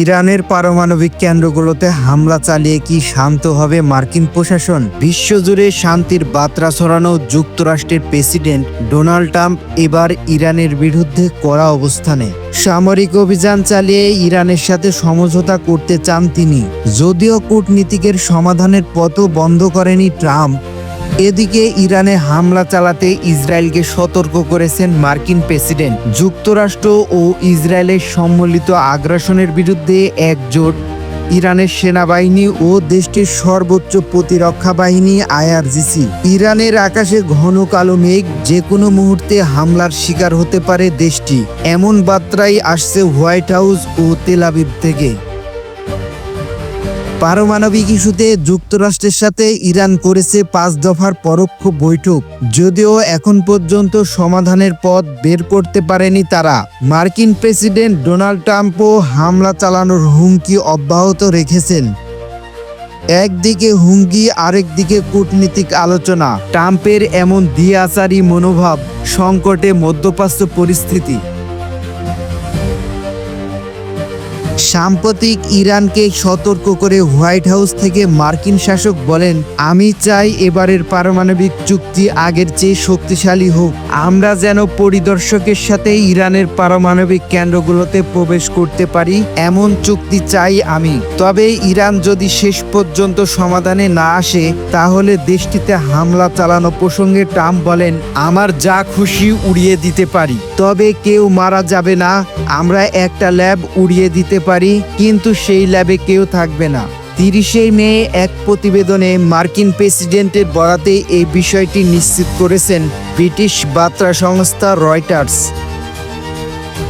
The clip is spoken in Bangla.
ইরানের পারমাণবিক কেন্দ্রগুলোতে হামলা চালিয়ে কি শান্ত হবে মার্কিন প্রশাসন? বিশ্বজুড়ে শান্তির বার্তা ছড়ানো যুক্তরাষ্ট্রের প্রেসিডেন্ট ডোনাল্ড ট্রাম্প এবার ইরানের বিরুদ্ধে কড়া অবস্থানে। সামরিক অভিযান চালিয়ে ইরানের সাথে সমঝোতা করতে চান তিনি। যদিও কূটনীতিকের সমাধানের পথও বন্ধ করেনি ট্রাম্প এদিকে ইরানে হামলা চালাতে ইসরায়েলকে সতর্ক করেছেন মার্কিন প্রেসিডেন্ট। যুক্তরাষ্ট্র ও ইসরায়েলের সম্মিলিত আগ্রাসনের বিরুদ্ধে একজোট ইরানের সেনাবাহিনী ও দেশটির সর্বোচ্চ প্রতিরক্ষা বাহিনী আইআরজিসি। ইরানের আকাশে ঘন কালো মেঘ যে কোনো মুহূর্তে হামলার শিকার হতে পারে দেশটি। এমন বার্তাই আসছে হোয়াইট হাউস ও তেলাবিব থেকে। পারমাণবিক ইস্যুতে যুক্তরাষ্ট্রের সাথে ইরান করেছে পাঁচ দফার পরোক্ষ বৈঠক। যদিও এখন পর্যন্ত সমাধানের পথ বের করতে পারেনি তারা। মার্কিন প্রেসিডেন্ট ডোনাল্ড ট্রাম্পও হামলা চালানোর হুমকি অব্যাহত রেখেছেন। একদিকে হুমকি, আরেকদিকে কূটনীতিক আলোচনা। ট্রাম্পের এমন দিয়াচারি মনোভাব, সংকটে মধ্যপ্রাচ্য পরিস্থিতি। সাম্প্রতিক ইরানকে সতর্ক করে হোয়াইট হাউস থেকে মার্কিন শাসক বলেন, আমি চাই এবারের পারমাণবিক চুক্তি আগের চেয়ে শক্তিশালী হোক। আমরা যেন পরিদর্শকের সাথে ইরানের পারমাণবিক কেন্দ্রগুলোতে প্রবেশ করতে পারি, এমন চুক্তি চাই আমি। তবে ইরান যদি শেষ পর্যন্ত সমাধানে না আসে, তাহলে দেশটিতে হামলা চালানো প্রসঙ্গে ট্রাম্প বলেন, আমার যা খুশি উড়িয়ে দিতে পারি। তবে কেউ মারা যাবে না। আমরা একটা ল্যাব উড়িয়ে দিতে পারি, কিন্তু সেই ল্যাবে কেউ থাকবে না। তিরিশে মে এক প্রতিবেদনে মার্কিন প্রেসিডেন্টের বরাতে এই বিষয়টি নিশ্চিত করেছেন ব্রিটিশ বার্তা সংস্থা রয়টার্স।